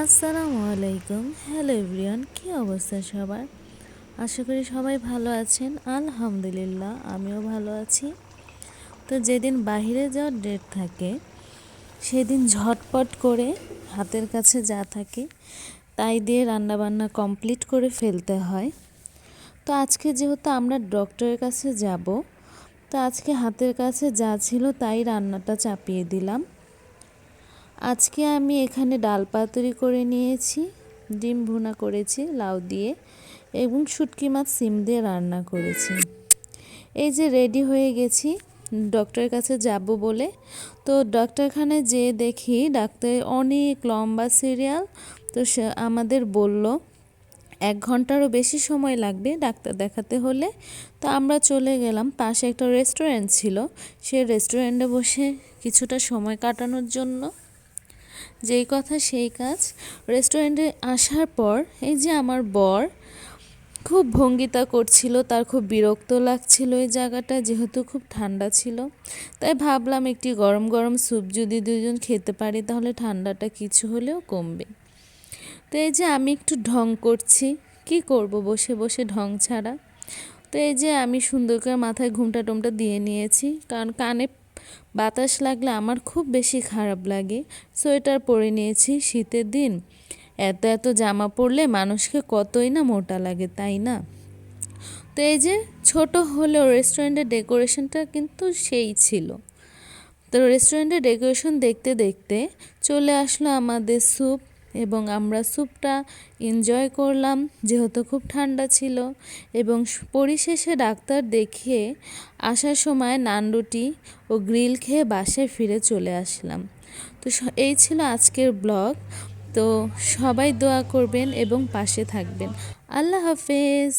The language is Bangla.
আসসালামু আলাইকুম। হ্যালো এভরিওয়ান, কী অবস্থা সবার? আশা করি সবাই ভালো আছেন। আলহামদুলিল্লাহ, আমিও ভালো আছি। তো যেদিন বাইরে যাওয়ার ডেট থাকে, সেদিন ঝটপট করে হাতের কাছে যা থাকে, তাই দিয়ে রান্নাবান্না কমপ্লিট করে ফেলতে হয়। তো আজকে যেহেতু আমরা ডক্টরের কাছে যাব, তো আজকে হাতের কাছে যা ছিল তাই রান্নাটা চাপিয়ে দিলাম। আজকে আমি এখানে ডাল পাতুরি করে নিয়েছি, ডিম ভুনা করেছি, লাউ দিয়ে এবং শুটকি মাছ সিম দিয়ে রান্না করেছি। এই যে রেডি হয়ে গেছি, ডক্টরের কাছে যাব বলে। তো ডক্টরখানে যেয়ে দেখি ডাক্তার অনেক লম্বা সিরিয়াল, তো সে আমাদের বলল, এক ঘন্টারও বেশি সময় লাগবে ডাক্তার দেখাতে হলে। তো আমরা চলে গেলাম, পাশে একটা রেস্টুরেন্ট ছিল। সে রেস্টুরেন্টে বসে কিছুটা সময় কাটানোর জন্য যেই কথা সেই কাজ। রেস্টুরেন্টে আসার পর এই যে আমার বর, খুব ভঙ্গিতা করছিল, তার খুব বিরক্ত লাগছিল এই জায়গাটা, যেহেতু খুব ঠান্ডা ছিল। তাই ভাবলাম একটি গরম গরম স্যুপ যদি দুজন খেতে পারি, তাহলে ঠান্ডাটা কিছু হলেও কমবে। তো এই যে আমি একটু ঢং করছি, কি করব বসে বসে ঢং ছাড়া? তো এই যে আমি সুন্দর করে মাথায় ঘুমটা টুমটা দিয়ে নিয়েছি, কারণ কানে বাতাস লাগলে আমার খুব বেশি খারাপ লাগে। সোয়েটার পরে নিয়েছি শীতের দিন। এত এত জামা পরলে মানুষকে কতই না মোটা লাগে, তাই না? তো এই যে ছোট হলেও রেস্টুরেন্টের ডেকোরেশনটা কিন্তু সেই ছিল। তো রেস্টুরেন্টের ডেকোরেশন দেখতে দেখতে চলে আসলো আমাদের স্যুপ। এবং আমরা স্যুপটা এনজয় করলাম, যেহেতু খুব ঠান্ডা ছিল। এবং পরিশেষে ডাক্তার দেখিয়ে আসার সময় নানরুটি ও গ্রিল খেয়ে বাসায় ফিরে চলে আসলাম। তো এই ছিল আজকের ব্লগ। তো সবাই দোয়া করবেন এবং পাশে থাকবেন। আল্লাহ হাফেজ।